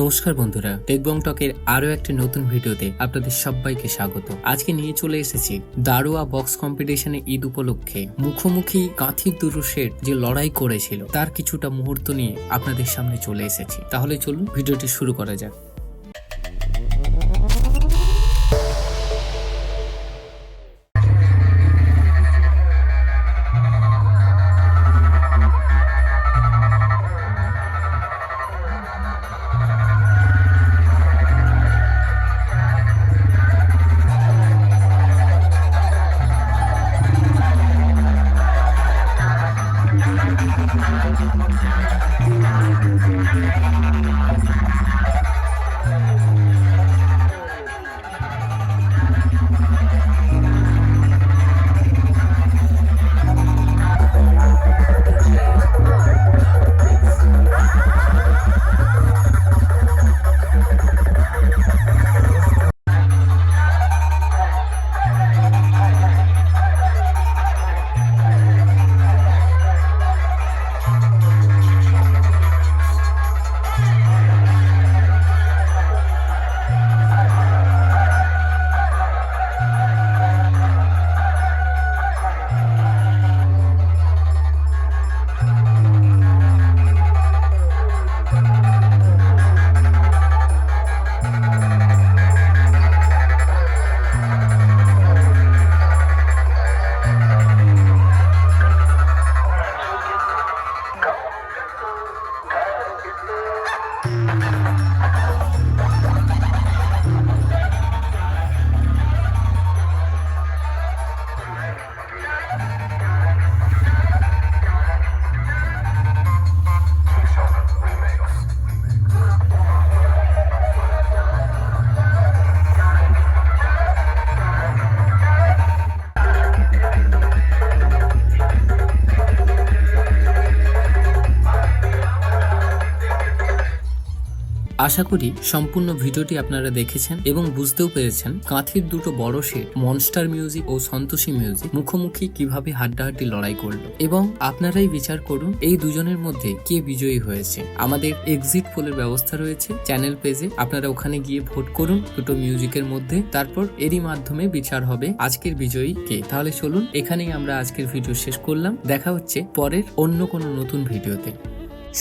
নমস্কার বন্ধুরা টেকবং টকের আরও একটা নতুন ভিডিওতে আপনাদের সবাইকে স্বাগত। আজকে নিয়ে চলে এসেছি দারোয়া বক্স কম্পিটিশনে ঈদ উপলক্ষে। মুখোমুখি কাঁথি দুরুষের যে লড়াই করেছিল, তার কিছুটা মুহূর্ত নিয়ে আপনাদের সামনে চলে এসেছি। তাহলে চলুন ভিডিওটি শুরু করা যাক। Thank you. আশা করি সম্পূর্ণ ভিডিওটি আপনারা দেখেছেন এবং বুঝতেও পেরেছেন কাঁথির দুটো বড় সেট মনস্টার মিউজিক ও সন্তোষী মিউজিক মুখোমুখি কীভাবে হাড্ডাহাড্ডি লড়াই করল। এবং আপনারাই বিচার করুন এই দুজনের মধ্যে কে বিজয়ী হয়েছে। আমাদের এক্সিট পোলের ব্যবস্থা রয়েছে চ্যানেল পেজে আপনারা ওখানে গিয়ে ভোট করুন দুটো মিউজিকের মধ্যে। তারপর এরই মাধ্যমে বিচার হবে আজকের বিজয়ী কে। তাহলে চলুন, এখানেই আমরা আজকের ভিডিও শেষ করলাম। দেখা হচ্ছে পরের অন্য কোনো নতুন ভিডিওতে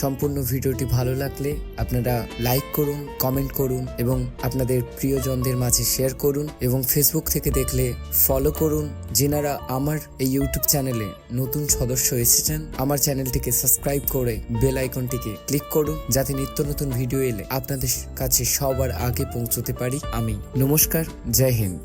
সম্পূর্ণ ভিডিওটি ভালো লাগলে আপনারা লাইক করুন, কমেন্ট করুন এবং আপনাদের প্রিয়জনদের মাঝে শেয়ার করুন এবং ফেসবুক থেকে দেখলে ফলো করুন। যেনারা আমার এই ইউটিউব চ্যানেলে নতুন সদস্য এসেছেন, আমার চ্যানেলটিকে সাবস্ক্রাইব করে বেল আইকনটিকে ক্লিক করুন যাতে নিত্য নতুন ভিডিও এলে আপনাদের কাছে সবার আগে পৌঁছতে পারি আমি। নমস্কার, জয় হিন্দ।